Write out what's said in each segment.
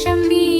Shami.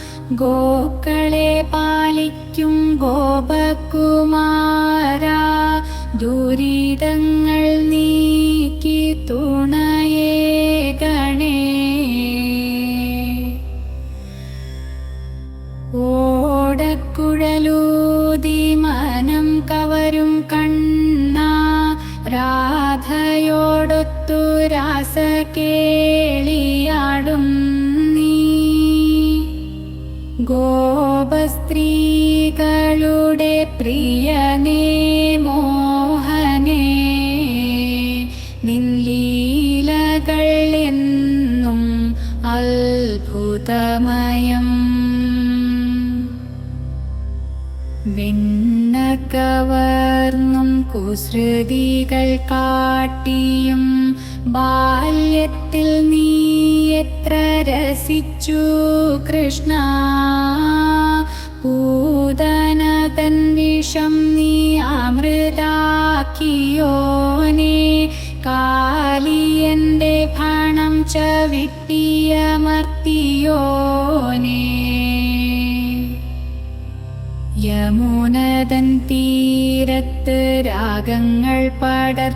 ഗോക്കളെ പാലിക്കും ഗോപകുമാര. ദുരിതങ്ങൾ നീക്കി തുണ സ്ത്രീകളുടെ പ്രിയനേ മോഹനേ നില്ലീലകൾ എന്നും അത്ഭുതമയം. വിണ്ണകവർന്നും കുസൃതികൾ കാട്ടിയും ബാല്യത്തിൽ നീ എത്ര രസിച്ചു കൃഷ്ണ. പൂതന നീ അമൃതാക്കിയോനെ കാളിയന്റെ ഭണം ച വിട്ടിയമർത്തിയോനെ യമുനതൻ തീരത്ത് രാഗങ്ങൾ പടർ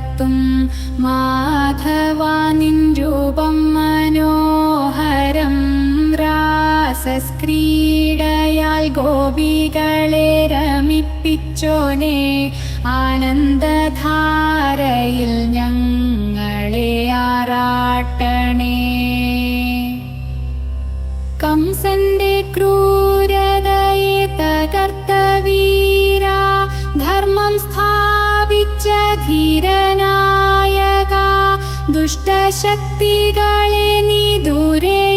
ഗോപികളെ രമിപ്പിച്ചോനെ. ആനന്ദധാരയിൽ ഞങ്ങളെ ആറാട്ടണേ കംസന്റെ ക്രൂരതയെ തകർത്ത വീര. ധർമ്മം സ്ഥാപിച്ച ധീരനായക. ദുഷ്ടശക്തികളെ നീ ദൂരെയാക്കിയോനെ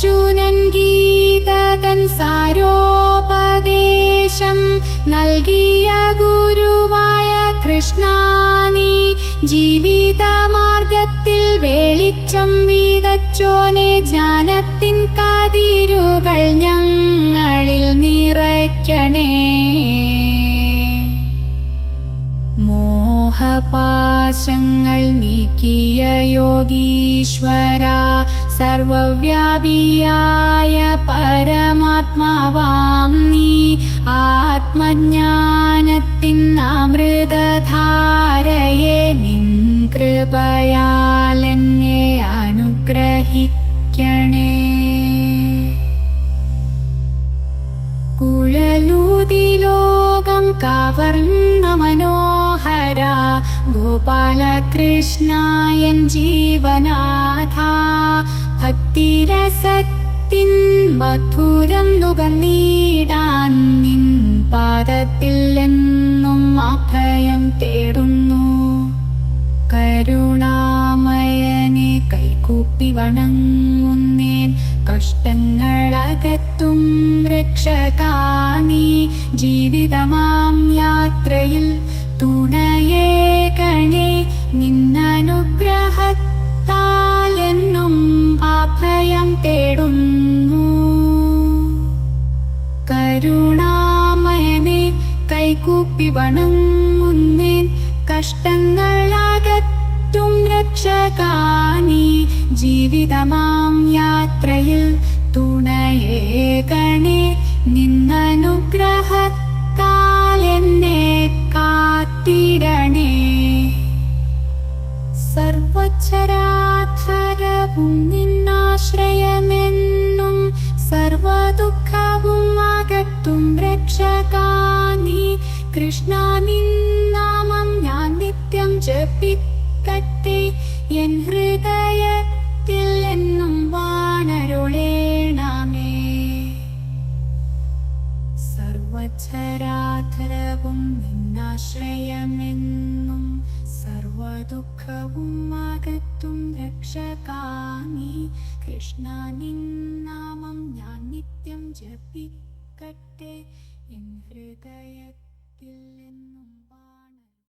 അർജുനൻ ഗീതതൻ സാരോപദേശം. നൽകിയ ഗുരുവായ കൃഷ്ണാനി ജീവിതമാർഗത്തിൽ വെളിച്ചം വീതച്ചോനെ ജ്ഞാനത്തിൻ കതിരുകൾ ഞങ്ങളിൽ നിറയ്ക്കണേ. മോഹപാശങ്ങൾ നീക്കിയ യോഗീശ്വര സർവവ്യാപിയായ പരമാത്മാവാം നീ. ആത്മജ്ഞാനത്തിൻ അമൃതധാരയെ നിൻ കൃപയാൽ എന്നെ അനുഗ്രഹിക്കണേ. കുഴലൂതി ലോകം കവർന്ന മനോഹര ഗോപാലകൃഷ്ണയൻ ജീവനാഥ. ഭക്തിരസത്തിൻ മധുരം നുകർന്നീടാൻ നിൻ പാദത്തിൽ എന്നും അഭയം തേടുന്നു. കരുണാമയനെ കൈകൂപ്പി വണങ്ങുന്നേൻ കഷ്ടങ്ങളകത്തും രക്ഷകാനി ജീവിതമാം യാത്രയിൽ തുണയേ കണി നിന്നനുഗ്രഹത്തിൽ അഭയം തേടുന്നു. കരുണാമയനെ കൈകൂപ്പി വണങ്ങുന്നേൻ കഷ്ടങ്ങളകറ്റും രക്ഷകാനി ജീവിതമാം യാത്രയിൽ തുണയേകണേ നിന്നനുഗ്രഹത്താൽ എന്നെ കാത്തിടണേ. സർവചരാധരവും സർവദുഃഖവും അകത്തും രക്ഷകാനി കൃഷ്ണ നിന്നാമം ഞാൻ നിത്യം ജപിക്കട്ടെ. എൻ ഹൃദയത്തിൽ എന്നും വാണരുളേണമേ സർവചരാധരവും നിന്നാശ്രയമെന്നും സർവദുഃഖവും അകത്തും രക്ഷകാമി കൃഷ്ണ നിന്നാമം ഞാൻ നിത്യം ജപിക്കട്ടെ എൻ ഹൃദയത്തിൽ എന്നും